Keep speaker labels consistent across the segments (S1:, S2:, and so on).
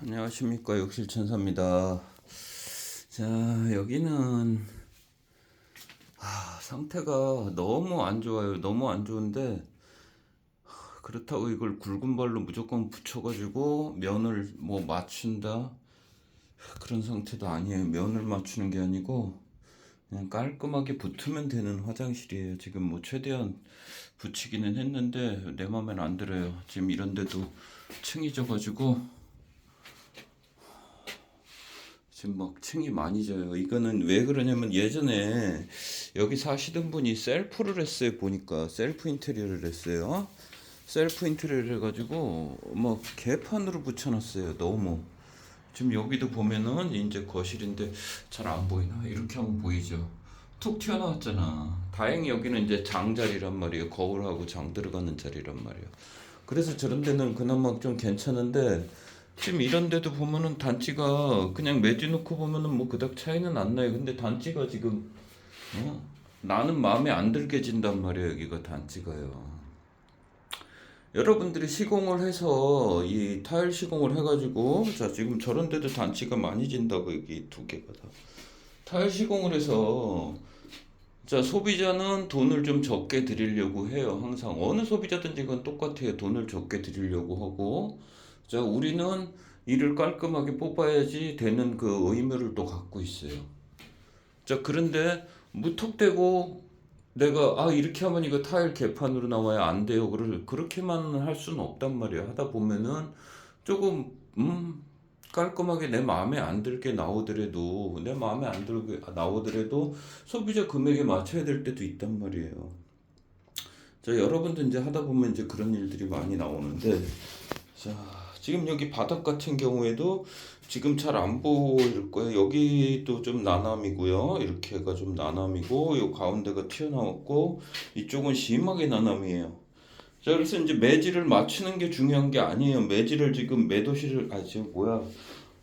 S1: 안녕하십니까 욕실천사입니다. 자 여기는 아, 상태가 너무 안 좋아요. 너무 안 좋은데 하, 그렇다고 이걸 굵은 발로 무조건 붙여가지고 면을 뭐 맞춘다 그런 상태도 아니에요. 면을 맞추는 게 아니고 그냥 깔끔하게 붙으면 되는 화장실이에요. 지금 뭐 최대한 붙이기는 했는데 내 맘엔 안 들어요. 지금 이런 데도 층이 져가지고 지금 막 층이 많이 져요. 이거는 왜 그러냐면 예전에 여기 사시던 분이 셀프를 했어요. 보니까 셀프 인테리어를 했어요. 셀프 인테리어를 해가지고 막 개판으로 붙여놨어요. 너무. 지금 여기도 보면은 이제 거실인데 잘 안 보이나? 이렇게 하면 보이죠. 툭 튀어나왔잖아. 다행히 여기는 이제 장자리란 말이에요. 거울하고 장 들어가는 자리란 말이에요. 그래서 저런 데는 그나마 좀 괜찮은데 지금 이런 데도 보면은 단지가 그냥 매지 놓고 보면은 뭐 그닥 차이는 안 나요. 근데 단지가 지금 어? 나는 마음에 안 들게 진단 말이에요. 여기가 단지가요. 여러분들이 시공을 해서 이 타일 시공을 해가지고 자 지금 저런 데도 단지가 많이 진다고 여기 두 개가 다 타일 시공을 해서 자 소비자는 돈을 좀 적게 드리려고 해요 항상 어느 소비자든지 그건 똑같아요 돈을 적게 드리려고 하고 자 우리는 이를 깔끔하게 뽑아야지 되는 그 의무를 또 갖고 있어요 자 그런데 무턱대고 내가 아 이렇게 하면 이거 타일 개판으로 나와야 안 돼요. 그를 그렇게만 할 수는 없단 말이야. 하다 보면은 조금 음 깔끔하게 내 마음에 안 들게 나오더라도 내 마음에 안 들게 나오더라도 소비자 금액에 맞춰야 될 때도 있단 말이에요. 자 여러분도 이제 하다 보면 이제 그런 일들이 많이 나오는데 자 지금 여기 바닥 같은 경우에도 지금 잘 안 보일 거예요. 여기도 좀 나남이고요. 이렇게가 좀 나남이고 요 가운데가 튀어나왔고 이쪽은 심하게 나남이에요. 자 그래서 이제 매질을 맞추는 게 중요한 게 아니에요. 매질을 지금 매도실을 아 지금 뭐야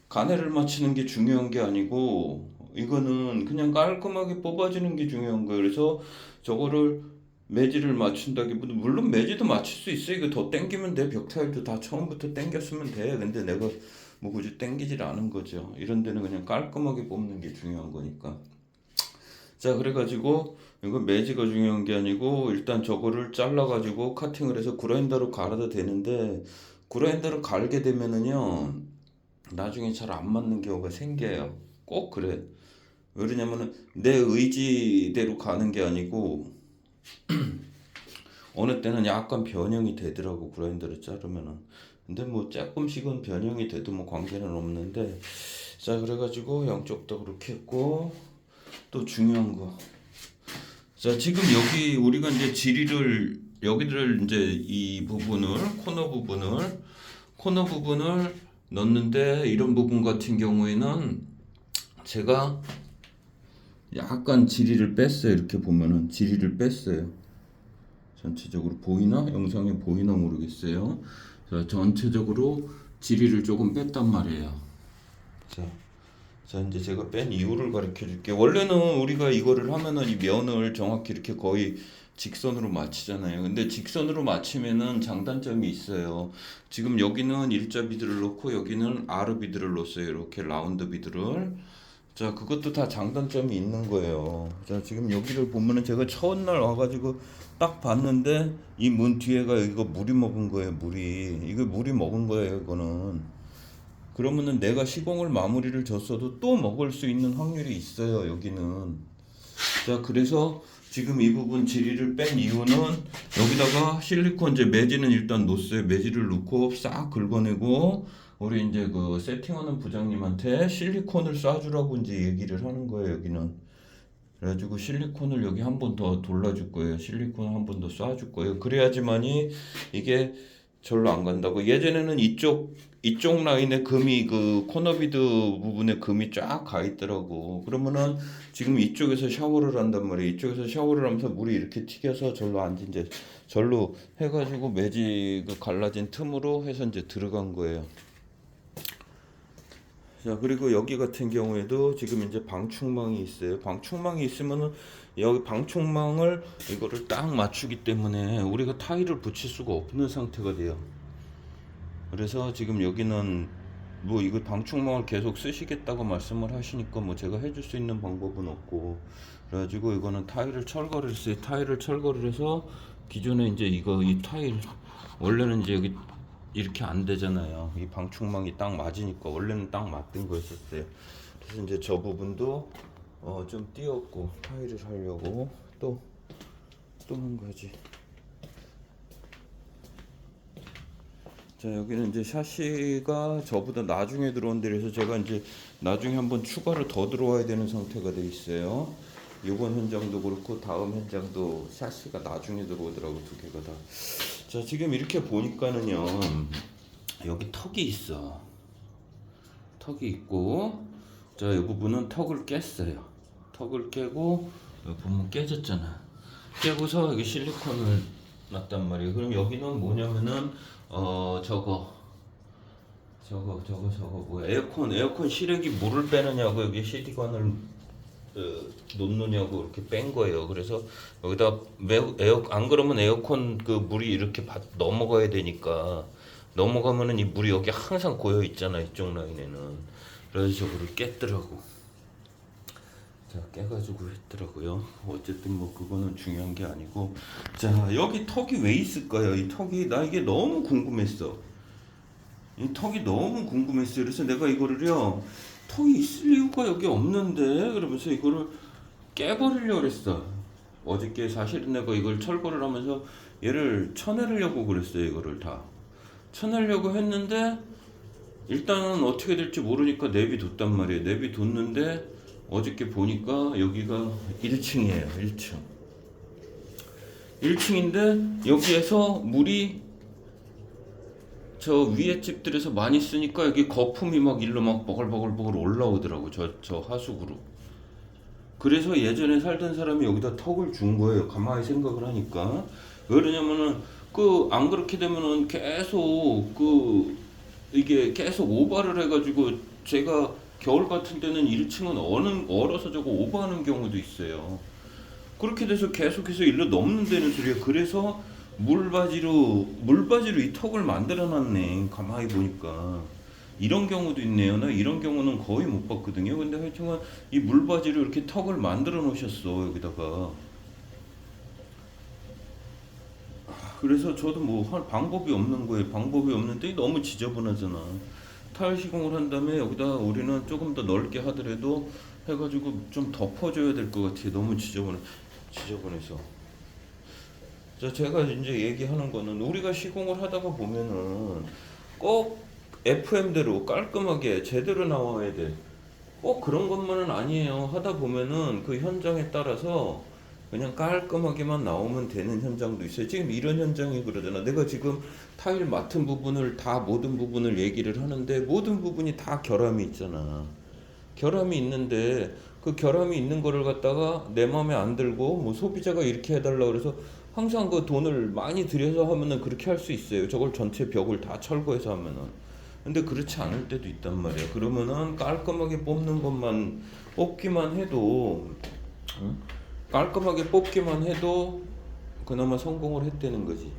S1: 가내를 맞추는 게 중요한 게 아니고 이거는 그냥 깔끔하게 뽑아주는 게 중요한 거예요. 그래서 저거를 매질을 맞춘다기보다 물론 매질도 맞출 수 있어. 이거 더 땡기면 돼. 벽타일도 다 처음부터 땡겼으면 돼. 근데 내가 뭐 굳이 땡기질 않은 거죠. 이런 데는 그냥 깔끔하게 뽑는 게 중요한 거니까. 자, 그래가지고 이거 매지가 중요한 게 아니고 일단 저거를 잘라가지고 카팅을 해서 그라인더로 갈아도 되는데 그라인더로 갈게 되면은요 나중에 잘 안 맞는 경우가 생겨요. 꼭 그래. 왜 그러냐면은 내 의지대로 가는 게 아니고 어느 때는 약간 변형이 되더라고 그라인더를 자르면은. 근데 뭐 조금씩은 변형이 돼도 뭐 관계는 없는데. 자 그래가지고 양쪽도 그렇게 했고 또 중요한 거 자 지금 여기 우리가 이제 지리를 여기를 이제 이 부분을 코너 부분을 코너 부분을 넣는데 이런 부분 같은 경우에는 제가 약간 지리를 뺐어요 이렇게 보면은 지리를 뺐어요 전체적으로 보이나? 영상에 보이나 모르겠어요. 자, 전체적으로 지리를 조금 뺐단 말이에요. 자, 자 이제 제가 뺀 이유를 가르쳐 줄게. 원래는 우리가 이거를 하면은 이 면을 정확히 이렇게 거의 직선으로 맞추잖아요. 근데 직선으로 맞추면은 장단점이 있어요. 지금 여기는 일자 비드를 놓고 여기는 아르 비드를 놓았어요. 이렇게 라운드 비드를. 자, 그것도 다 장단점이 있는 거예요. 자, 지금 여기를 보면은 제가 첫날 와가지고 딱 봤는데 이 문 뒤에가 이거 물이 먹은 거예요, 물이. 이거 물이 먹은 거예요, 이거는. 그러면은 내가 시공을 마무리를 줬어도 또 먹을 수 있는 확률이 있어요, 여기는. 자, 그래서 지금 이 부분 지리를 뺀 이유는 여기다가 실리콘 이제 매지는 일단 놓았어요. 매지를 넣고 싹 긁어내고 우리 이제 그 세팅하는 부장님한테 실리콘을 쏴주라고 이제 얘기를 하는 거예요, 여기는. 그래가지고 실리콘을 여기 한 번 더 돌려줄 거예요. 실리콘 한 번 더 쏴줄 거예요. 그래야지만이 이게 절로 안 간다고. 예전에는 이쪽 이쪽 라인에 금이 그 코너비드 부분에 금이 쫙 가 있더라고. 그러면은 지금 이쪽에서 샤워를 한단 말이에요. 이쪽에서 샤워를 하면서 물이 이렇게 튀겨서 절로 안 이제 절로 해가지고 매지 그 갈라진 틈으로 해서 이제 들어간 거예요. 자 그리고 여기 같은 경우에도 지금 이제 방충망이 있어요. 방충망이 있으면은 여기 방충망을 이거를 딱 맞추기 때문에 우리가 타일을 붙일 수가 없는 상태가 돼요. 그래서 지금 여기는 뭐 이거 방충망을 계속 쓰시겠다고 말씀을 하시니까 뭐 제가 해줄 수 있는 방법은 없고 그래가지고 이거는 타일을 철거를 했어요. 타일을 철거를 해서 기존에 이제 이거 이 타일 원래는 이제 여기 이렇게 안 되잖아요. 이 방충망이 딱 맞으니까 원래는 딱 맞던 거였었어요. 그래서 이제 저 부분도 어 좀 띄었고 타일을 하려고 또 또 한 가지. 자 여기는 이제 샤시가 저보다 나중에 들어온 데라서 제가 이제 나중에 한번 추가로 더 들어와야 되는 상태가 돼 있어요. 요번 현장도 그렇고 다음 현장도 샤시가 나중에 들어오더라고 두 개가 다. 자 지금 이렇게 보니까는요 여기 턱이 있어. 턱이 있고 자 이 부분은 턱을 깼어요. 턱을 깨고 여기 보면 깨졌잖아. 깨고서 여기 실리콘을 놨단 말이에요. 그럼 여기는 뭐냐면은 어 저거 저거 저거 저거 뭐 에어컨 에어컨 실외기 물을 빼느냐고 여기 CD관을 어, 놓느냐고 이렇게 뺀 거예요. 그래서 여기다 에어 안 그러면 에어컨 그 물이 이렇게 바- 넘어가야 되니까 넘어가면은 이 물이 여기 항상 고여 있잖아 이쪽 라인에는. 그래서 저거를 깼더라고. 자 깨가지고 했더라고요. 어쨌든 뭐 그거는 중요한 게 아니고 자 여기 턱이 왜 있을까요? 이 턱이 나 이게 너무 궁금했어. 이 턱이 너무 궁금했어요. 그래서 내가 이거를요 턱이 있을 이유가 여기 없는데 그러면서 이거를 깨버리려고 그랬어. 어저께 사실은 내가 이걸 철거를 하면서 얘를 쳐내려고 그랬어요. 이거를 다 쳐내려고 했는데 일단은 어떻게 될지 모르니까 내비뒀단 말이에요. 내비뒀는데 어저께 보니까 여기가 1층이에요. 1층. 1층인데 여기에서 물이 저 위에 집들에서 많이 쓰니까 여기 거품이 막 일로 막 버글버글버글 올라오더라고 저 저 하수구로. 그래서 예전에 살던 사람이 여기다 턱을 준 거예요. 가만히 생각을 하니까. 왜 그러냐면은 그 안 그렇게 되면은 계속 그 이게 계속 오바를 해가지고 제가 겨울 같은 때는 1층은 어는 얼어서 저거 오버하는 경우도 있어요. 그렇게 돼서 계속해서 일로 넘는다는 소리예요. 그래서 물바지로 물바지로 이 턱을 만들어 놨네. 가만히 보니까 이런 경우도 있네요. 나 이런 경우는 거의 못 봤거든요. 근데 하여튼간 이 물바지로 이렇게 턱을 만들어 놓으셨어 여기다가. 그래서 저도 뭐 할 방법이 없는 거예요. 방법이 없는데 너무 지저분하잖아. 타일 시공을 한 다음에 여기다 우리는 조금 더 넓게 하더라도 해가지고 좀 덮어줘야 될 것 같아요. 너무 지저분해, 지저분해서. 자, 제가 이제 얘기하는 거는 우리가 시공을 하다가 보면은 꼭 FM대로 깔끔하게 제대로 나와야 돼. 꼭 그런 것만은 아니에요. 하다 보면은 그 현장에 따라서 그냥 깔끔하게만 나오면 되는 현장도 있어요. 지금 이런 현장이 그러잖아. 내가 지금 타일 맡은 부분을 다 모든 부분을 얘기를 하는데 모든 부분이 다 결함이 있잖아. 결함이 있는데 그 결함이 있는 거를 갖다가 내 마음에 안 들고 뭐 소비자가 이렇게 해달라 그래서 항상 그 돈을 많이 들여서 하면은 그렇게 할 수 있어요. 저걸 전체 벽을 다 철거해서 하면은. 근데 그렇지 않을 때도 있단 말이야. 그러면은 깔끔하게 뽑는 것만 뽑기만 해도 응? 깔끔하게 뽑기만 해도 그나마 성공을 했다는 거지.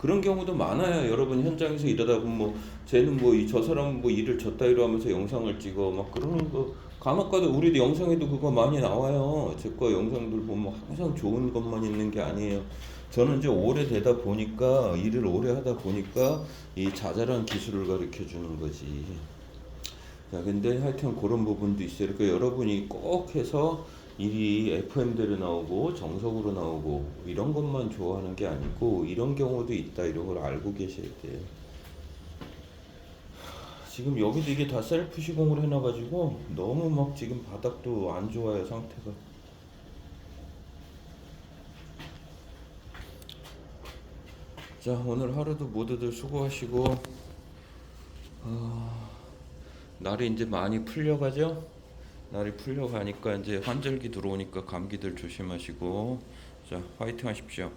S1: 그런 경우도 많아요. 여러분 현장에서 일하다 보면 뭐 쟤는 뭐저 사람은 뭐 일을 저 따위로 하면서 영상을 찍어 막 그러는 거 가다 우리도 영상에도 그거 많이 나와요. 제 거 영상들 보면 항상 좋은 것만 있는 게 아니에요. 저는 이제 오래 되다 보니까 일을 오래 하다 보니까 이 자잘한 기술을 가르쳐 주는 거지. 자, 근데 하여튼 그런 부분도 있어요. 그러니까 여러분이 꼭 해서 일이 FM대로 나오고 정석으로 나오고 이런 것만 좋아하는 게 아니고 이런 경우도 있다 이런 걸 알고 계셔야 돼요. 지금 여기도 이게 다 셀프 시공을 해놔가지고 너무 막 지금 바닥도 안 좋아요 상태가. 자 오늘 하루도 모두들 수고하시고 아, 날이 이제 많이 풀려가죠? 날이 풀려가니까 이제 환절기 들어오니까 감기들 조심하시고 자 화이팅 하십시오.